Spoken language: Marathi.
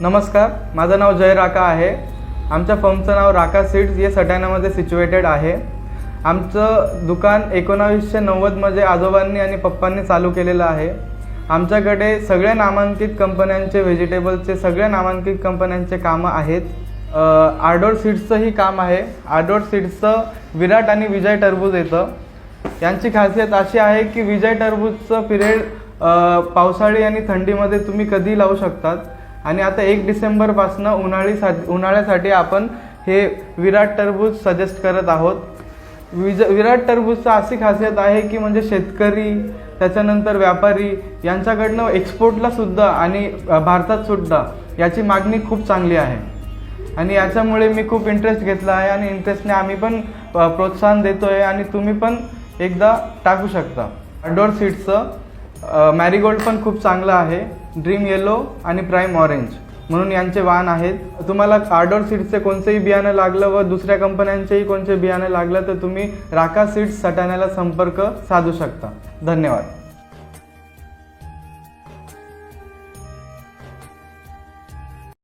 नमस्कार माझं नाव जय राका आहे. आमच्या फर्मचं नाव राका सीड्स हे सटाण्यामध्ये सिच्युएटेड आहे. आमचं दुकान एकोणावीसशे नव्वदमध्ये आजोबांनी आणि पप्पांनी चालू केलेलं आहे. आमच्याकडे सगळ्या नामांकित कंपन्यांचे व्हेजिटेबलचे सगळ्या नामांकित कंपन्यांचे कामं आहेत. आर्डोर सीड्सचंही काम आहे. आर्डोर सीड्सचं विराट आणि विजय टरबूज येतं. यांची खासियत अशी आहे की विजय टरबूजचं पिरियड पावसाळी आणि थंडीमध्ये तुम्ही कधी लावू शकतात. आणि आता एक डिसेंबरपासनं उन्हाळी सा उन्हाळ्यासाठी आपण हे विराट टरबूज सजेस्ट करत आहोत. विज विराट टरबूजचं अशी खासियत आहे की म्हणजे शेतकरी त्याच्यानंतर व्यापारी यांच्याकडनं एक्सपोर्टला सुद्धा आणि भारतात सुद्धा याची मागणी खूप चांगली आहे. आणि याच्यामुळे मी खूप इंटरेस्ट घेतला आहे आणि इंटरेस्टने आम्ही पण प्रोत्साहन देतो आहे आणि तुम्ही पण एकदा टाकू शकता. अडोर सीड्सचं मॅरीगोल्ड पण खूप चांगलं आहे. ड्रीम येलो आणि प्राईम ऑरेंज म्हणून यांचे वाण आहेत. तुम्हाला आर्डोर सीड्सचे कोणतेही बियाणं लागलं व दुसऱ्या कंपन्यांचेही कोणते बियाणं लागलं तर तुम्ही राका सीड्स सटाण्याला संपर्क साधू शकता. धन्यवाद.